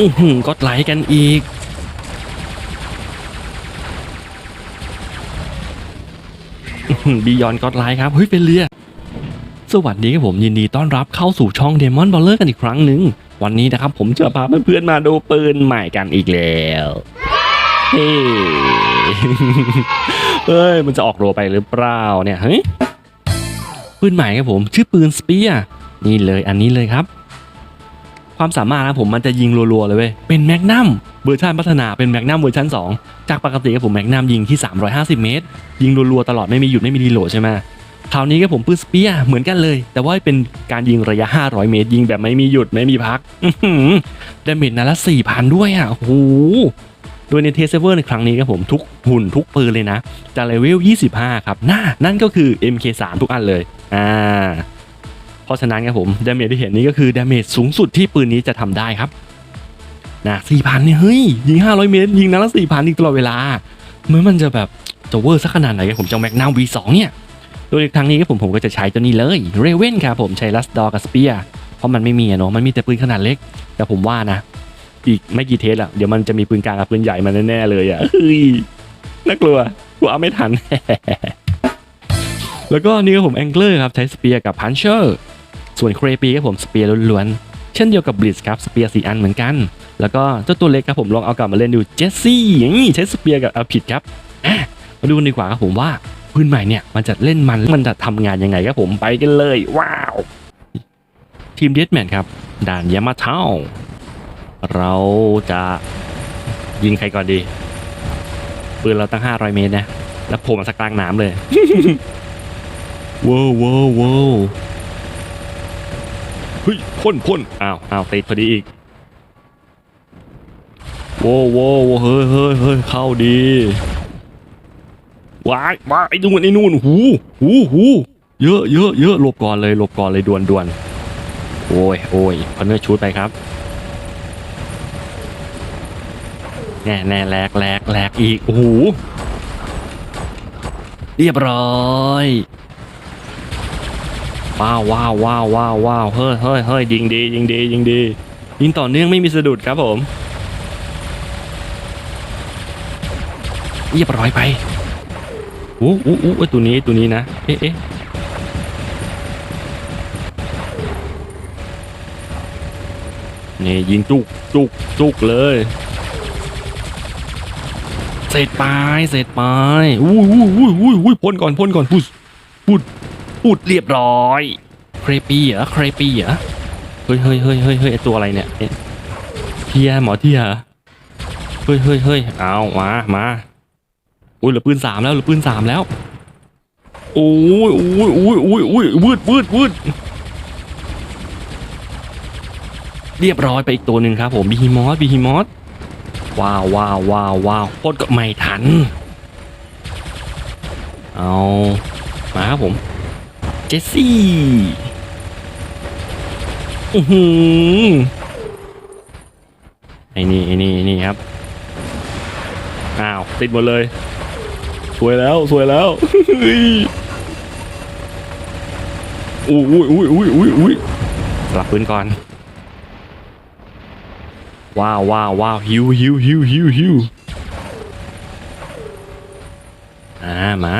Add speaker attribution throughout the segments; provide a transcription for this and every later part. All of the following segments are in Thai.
Speaker 1: อือหือกดไลกันอีก บียอนกดไลค์ครับ เฮ้ยเป็นเรียสวัสดีครับผมยินดีต้อนรับเข้าสู่ช่อง Demon b a l l e r กันอีกครั้งหนึ่ง วันนี้นะครับผมจะพาเพื่อนๆมาดูปืนใหม่กันอีกแล้วเฮ้เฮ้ย มันจะออกโรไปหรือเปล่าเนี่ยเฮ้ยปืนใหม่ครับผม ชื่อปืนสเปียร์นี่เลยอันนี้เลยครับ ความสามารถนะผมมันจะยิงรัวๆเลยเว้ย เป็นแมกนัมเวอร์ชันพัฒนาเป็นแมกนัมเวอร์ชัน2 จากปกติครับผมแมกนัมยิงที่ 350 เมตร ยิงรัวๆตลอดไม่มีหยุดไม่มีรีโหลดใช่ไหมคราวนี้ครับผมปืนสเปียร์เหมือนกันเลย แต่ว่าเป็นการยิงระยะ 500 เมตร ยิงแบบไม่มีหยุดไม่มีพักดาเมจนัดละ 4,000 ด้วยอะโอ้โหโดยในเทสเซเวอร์ในครั้งนี้ครับผมทุกหุ่นทุกปืนเลยนะจะเลเวล 25 ครับน่านั่นก็คือ MK3 ทุกอันเลยอ่า ราะฉะนั้นครับผมดาเมจที่เห็นนี้ก็คือดาเมจสูงสุดที่ปืนนี้จะทำได้ครับนะ4,000เนี่ยเฮ้ยยิง500เมตรยิงนัดละ4,000อีกตลอดเวลาเมื่อมันจะแบบจะเวอร์สักขนาดไหนครับผมเจ้าแมกนัม V2 เนี่ยโดยครั้งนี้ครับผมผมก็จะใช้ตัวนี้เลยเรเว่นครับผมใช้ลัสดอกับสเปียเพราะมันไม่มีอะเนาะมันมีแต่ปืนขนาดเล็ก แต่ผมว่านะ อีกไม่กี่เทสอะเดี๋ยวมันจะมีปืนกลางกับปืนใหญ่มาแน่ๆเลยอะเฮ้ยน่ากลัวกลัวเอาไม่ทัน แล้วก็นี่ครับผมแองเกอร์ครับใช้สเปียร์กับพันเชอร์ ส่วนเครปีครับผมสเปียร์ล้วนๆ เช่นเดียวกับบลิสครับสเปียร์สี่อันเหมือนกัน แล้วก็เจ้าตัวเล็กครับผมลองเอากลับมาเล่นดูเจสซี่อย่างนี้ใช้สเปียร์กับเอาผิดครับมาดูกันดีกว่าครับผมว่าปืนใหม่เนี่ยมันจะเล่นมันมันจะทำงานยังไงครับผมไปกันเลย ว้าว ทีมเดดแมนครับด่านยามาเท่าเราจะยิงใครก่อนดีปืนเราตั้ง 500 เมตรนะ แล้วผล่มาสักกลางน้ำเลยว้าวว้าวว้าว เฮ้ยพ่นพ่นอ้าวอ้าวติดพอดีอีกว้าวว้าวเฮ้ยเฮ้ยเฮ้ยเข้าดีว้ายว้ายไอ้นู่นไอ้นู่นหูหูหูเยอะเยอะเยอะหลบก่อนเลยหลบก่อนเลยด่วนด่วนโอ้ยโอ้ยคอนเนอร์ชูดไปครับแน่แน่แลกแลกแลกอีกโอ้โหเรียบร้อย ว้าวว้าวว้าวว้าวว้าวเฮ้ยเฮ้ยเฮ้ยยิงดียิงดียิงดียิงต่อเนื่องไม่มีสะดุดครับผมเรียบร้อยไปอู้อู้อู้ไอ้ตัวนี้ตัวนี้นะ เอ๊ะเอ๊ะนี่ยิงจุกจุกจุกเลย เสร็จไปเสร็จไปอุ้ยอุ้อุ้อุ้อุ้พ่นก่อนพ่นก่อนพุดพุด พุดเรียบร้อยเครปี้เหรอเครปี้เหรอเฮ้ยเฮ้ยเฮ้ยเฮ้ยเฮ้ยตัวอะไรเนี่ยเทียหมอเทียเฮ้ยเฮ้ยเฮ้ยเอามามาอุ้ยเหลือปืนสามแล้วเหลือปืนสามแล้วโอ้ยโอ้ยโอ้ยโอ้ยโอ้ยวืดวืดวืดเรียบร้อยไปอีกตัวหนึ่งครับผมบีฮิมอสบีฮิมอสว้าวว้าวว้าวว้าวโคตรก็ไม่ทัน เอา มาครับผม จสซี่อือหือไอ้นี่ไอ้นี่ไอ้นี่ครับ อ้าว ติดหมดเลย สวยแล้ว สวยแล้วอุ้ยอุ้ยอุ้ยอุ้ยอุ้ยอุ้ยสลับปืนก่อน ว้าวว้าวว้าวฮิวฮิวฮิวฮิวฮิวอ่ามา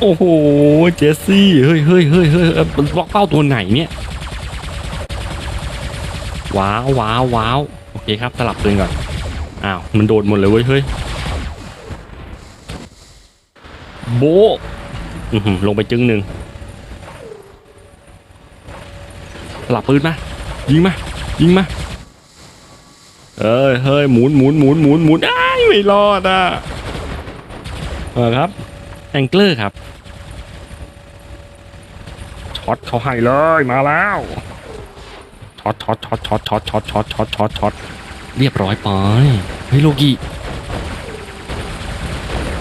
Speaker 1: โอ้โห เจสซี่ เฮ้ยเฮ้ยเฮ้ยเฮ้ยมันบล็อกเป้าตัวไหนเนี่ย ว้าวว้าวว้าวโอเคครับ สลับปืนก่อน อ้าว มันโดดหมดเลยเว้ย เฮ้ย โบลงไปจึงหนึ่งสลับปืนมา ยิงมา ยิงมา เอ้ย เฮ้ย หมุนหมุนหมุนหมุนหมุนอ้ายไม่รอดอะเออครับ แองเกอร์ครับช็อตเขาให้เลยมาแล้วช็อตช็อตช็อตช็อตช็อตช็อตช็อตช็อตช็อตช็อตเรียบร้อยไปเฮ้ยโลกิ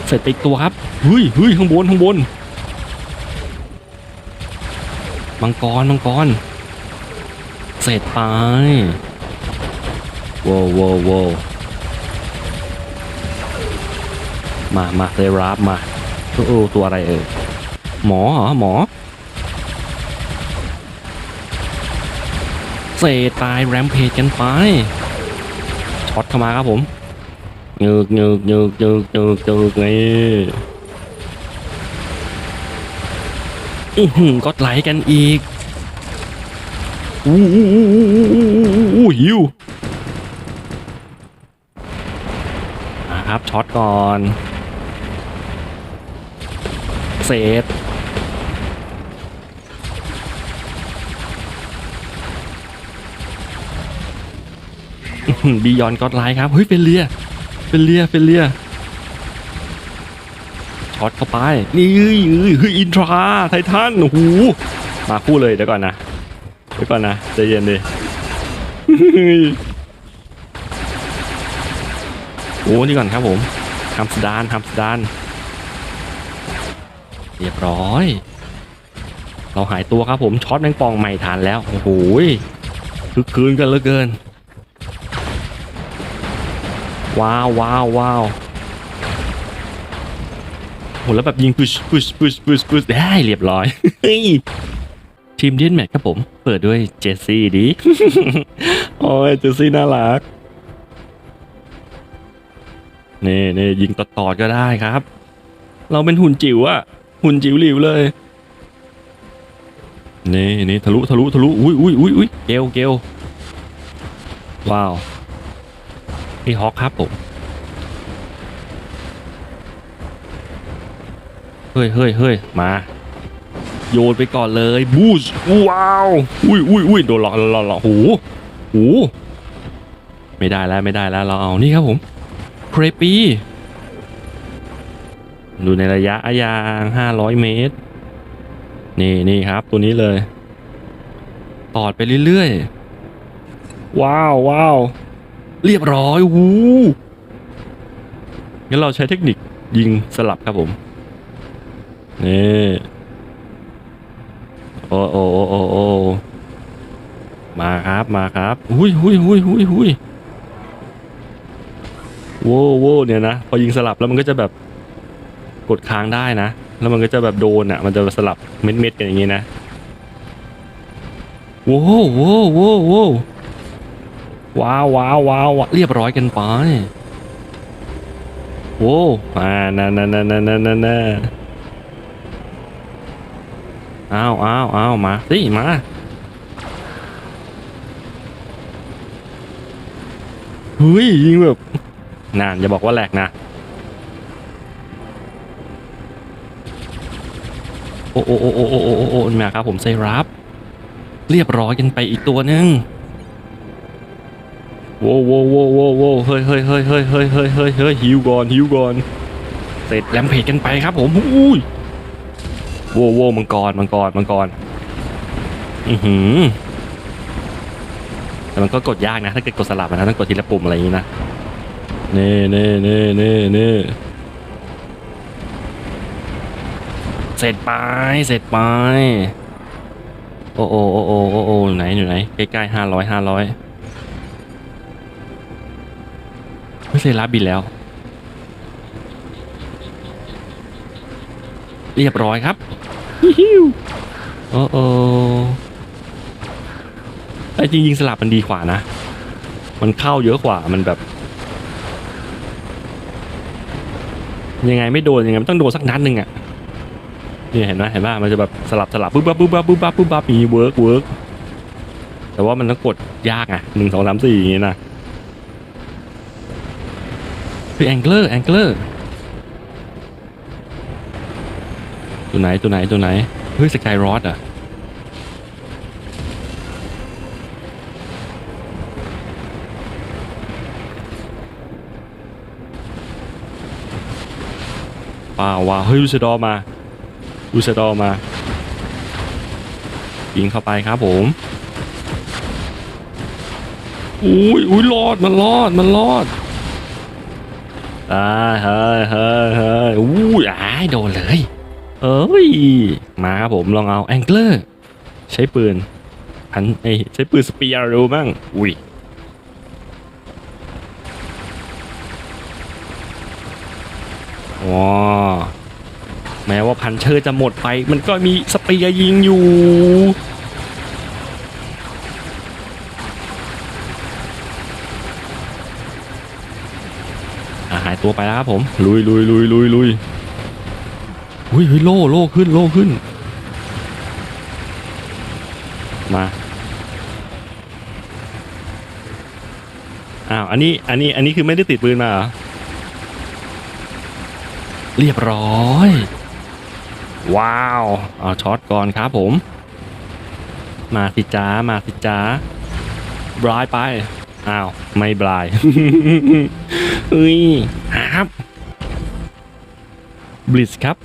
Speaker 1: เสร็จไปอีกตัวครับเฮ้ยเฮ้ยข้างบนข้างบนมังกรมังกรเสร็จไปว้าวว้าวว้าวมามาเซราฟมา โอ้โอ้ตัวอะไรเอ่ยหมอเหรอหมอเศษตายแรมเพจกันไปช็อตเข้ามาครับผมเงือกเงือกเงือกเงือกเงือกเงือกนี่อือหือก็ไหลกันอีกอู้อู้อู้อู้อู้อู้อู้หิวมาครับช็อตก่อน เศษบียอนก็ไลท์ครับเฮ้ยเป็นเลียเป็นเลียเป็นเลียช็อตเข้าไปนี่เฮ้ยเฮ้ยเฮ้ยอินทราไททันโอ้โหมาคู่เลยเดี๋ยวก่อนนะเดี๋ยวก่อนนะใจเย็นดิโอ้นี่ก่อนครับผมฮัมสดานฮัมสดาน เรียบร้อย เราหายตัวครับผมช็อตแมงปองใหม่ทานแล้ว โอ้โหคึกคืนกันเหลือเกิน ว้าวว้าวว้าวโหแล้วแบบยิงปุชปุชปุชปุชปุชได้เรียบร้อยเฮ้ยทีมเดียนแมทครับผม เปิดด้วยเจสซี่ดีโอ้ยเจสซี่น่ารักนี่นี่ยิงต่อๆก็ได้ครับ เราเป็นหุ่นจิ๋วอะ หุ่นจิ๋วหลิวเลย นี่นี่ทะลุทะลุทะลุอุ้ยอุ้ยอุ้ยอุ้ยเกลเกลว้าวพี่ฮอกครับผมเฮ้ยเฮ้ยเฮ้ยมา โยนไปก่อนเลยบูชว้าวอุ้ยอุ้ยอุ้ยโดนหลอกหลอกหลอกหูหูไม่ได้แล้วไม่ได้แล้วเราเอานี่ครับผมเครปี ดูในระยะยาง500 เมตร นี่นี่ครับ ตัวนี้เลยตอดไปเรื่อยๆ ว้าวว้าวเรียบร้อยวูงั้นเราใช้เทคนิคยิงสลับครับผม นี่โอ้โอ้โอ้โอ้โอ้มาครับมาครับหุยหุยหุยหุยหุยโว้โว้เนี่ยนะ พอยิงสลับแล้วมันก็จะแบบ กดค้างได้นะ แล้วมันก็จะแบบโดนอะ มันจะสลับเม็ดๆกันอย่างงี้นะโว้วโว้วโว้วว้วว้าวว้าวว้าวว้าวเรียบร้อยกันไปโว้วอ่านั่นนั่นนั่นนั่นนั่นนั่นนั่นอ้าวอ้าวอ้าวมาสิมาเฮ้ยยิงแบบนานอย่าบอกว่าแหลกนะ อ้โอ้โอ้โอ้โอ้โอ้โอ้โอ้มาครับผมไซรับเรียบร้อยกันไปอีกตัวหนึ่งโว้โว้โว้โว้โว้เฮ้ยเฮ้ยเฮ้ยเฮ้ยเฮ้ยเฮ้ยเฮ้ยเฮ้ยหิวก่อนหิวก่อนเสร็จแลมเพจกันไปครับผมอุ้ยโว้โว้มังกรมังกรมังกรอือหือแต่มันก็กดยากนะ ถ้าเกิดกดสลับนะต้องกดทีละปุ่มอะไรอย่างนี้นะเน่เน่เน่เน่เน่ เสร็จไปเสร็จไป โอ้โอ้โอ้โอ้โอ้โอ้อยู่ไหนอยู่ไหนใกล้ๆห้าร้อยห้าร้อยไม่เซราบินแล้ว เรียบร้อยครับฮิวโอ้โอ้แต่จริงยิงสลับมันดีกว่านะ มันเข้าเยอะกว่ามันแบบ ยังไงไม่โดนยังไงมันต้องโดนสักนัดหนึ่งอะ นี่เห็นไหมเห็นป่ะมันจะแบบสลับสลับปุ๊บปั๊บปุ๊บปั๊บปุ๊บปั๊บปุ๊บปั๊บมีเวิร์กเวิร์กแต่ว่ามันต้องกดยากอะหนึ่งสองสามสี่อย่างงี้นะคือแองเกิลแองเกิลตัวไหนตัวไหนตัวไหนเฮ้ยสกายรอดอะว้าวว้าวเฮ้ยลูเซดอมา ลูเซดอมายิงเข้าไปครับผมอุ้ยอุ้ยรอดมันรอดมันรอดอ่าเฮ้ยเฮ้ยเฮ้ยอุ้ยอ้ายโดนเลย เอ้ย มาครับผมลองเอาแองเกอร์ใช้ปืนพันเอ้ยใช้ปืนสเปียร์ดูบ้างอุ้ยว้า แม้ว่าพันเชอร์จะหมดไป มันก็มีสปียยิงอยู่หายตัวไปแล้วครับผม ลุยลุยลุยลุยลุยอุ้ยโล่โล่ขึ้นโล่ขึ้น มาอ้าวอันนี้อันนี้อันนี้คือไม่ได้ติดปืนมาเหรอเรียบร้อย ว้าว เอาช็อตก่อนครับผม มาสิจ้า มาสิจ้าบรายไป อ้าว ไม่บรายเฮ้ยครับบลิสครับ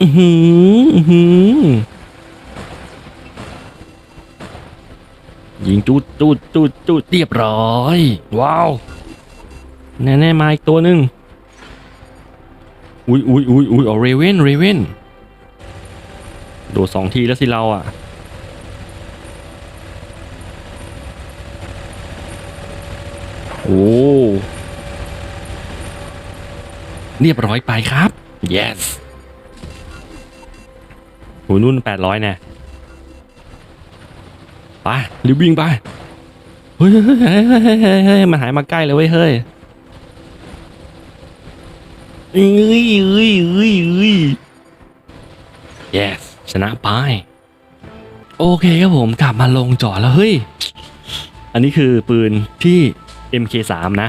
Speaker 1: อือหืออื้อหือยิงจุดจุดจุดจุดเรียบร้อย ว้าว แน่ๆมาอีกตัวหนึ่ง อุ้ยอุ้ยอุ้ยอุ้ยเอาเรเวนเรเวนโดดสองทีแล้วสิเราอะโอ้เรียบร้อยไปครับ yes โหนุ่นแปดร้อยแน่ไปรีบวิ่งไปเฮ้ยเฮ้ยเฮ้ยเฮ้ยมันหายมาใกล้เลยเว้ยเฮ้ย เอ้ยเอ้ยเอ้ยเอ้ย yes ชนะไป โอเคครับผมกลับมาลงจอดแล้วเฮ้ย อันนี้คือปืนที่ MK3 นะ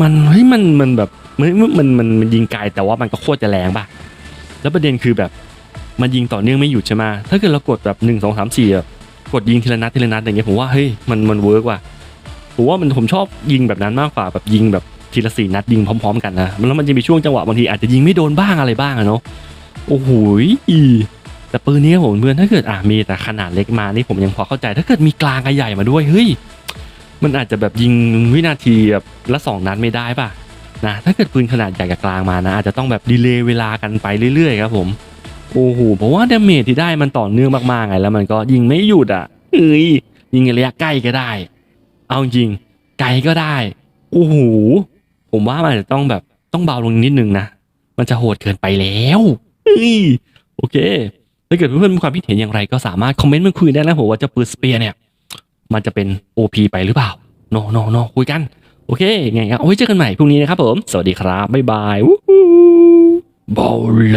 Speaker 1: มันเฮ้ยมันมันแบบมันมันมันมันยิงไกลแต่ว่ามันก็โคตรจะแรงป่ะ แล้วประเด็นคือแบบมันยิงต่อเนื่องไม่หยุดใช่ไหมถ้าเกิดเรากดแบบหนึ่งสองสามสี่ะกดยิงทีละนัดทีละนัดอย่างเงี้ยผมว่าเฮ้ยมันมันเวิร์กว่ะผมว่ามันผมชอบยิงแบบนั้นมากกว่าแบบยิงแบบ ทีละสี่นัดยิงพร้อม ๆ กันนะแล้วมันจะมีช่วงจังหวะบางทีอาจจะยิงไม่โดนบ้างอะไรบ้างอะเนาะโอ้โหอีแต่ปืนนี้ผมเพื่อนถ้าเกิดอะมีแต่ขนาดเล็กมานี่ผมยังพอเข้าใจ ถ้าเกิดมีกลางกับใหญ่มาด้วยเฮ้ยมันอาจจะแบบยิงวินาทีแบบละสองนัดไม่ได้ป่ะนะถ้าเกิดปืนขนาดใหญ่กับกลางมานะอาจจะต้องแบบดีเลย์เวลากันไปเรื่อยๆครับผมโอ้โหเพราะว่าดาเมจที่ได้มันต่อเนื่องมากๆไงแล้วมันก็ยิงไม่หยุดอะเอ้ยยิงระยะใกล้ก็ได้ เอาจริงไกลก็ได้โอ้โห ผมว่ามันจะต้องแบบต้องเบาลงนิดนึงนะ มันจะโหดเกินไปแล้วโอเค ถ้าเกิดเพื่อนๆมีความคิดเห็นอย่างไรก็สามารถคอมเมนต์มาคุยได้นะผมว่าจะปืนสเปียร์เนี่ย มันจะเป็น OP ไปหรือเปล่าโนโนโนคุยกัน โอเค ไงครับเอาไว้เจอกันใหม่พรุ่งนี้นะครับผม สวัสดีครับ บ๊ายบาย วู้ฮู้บอล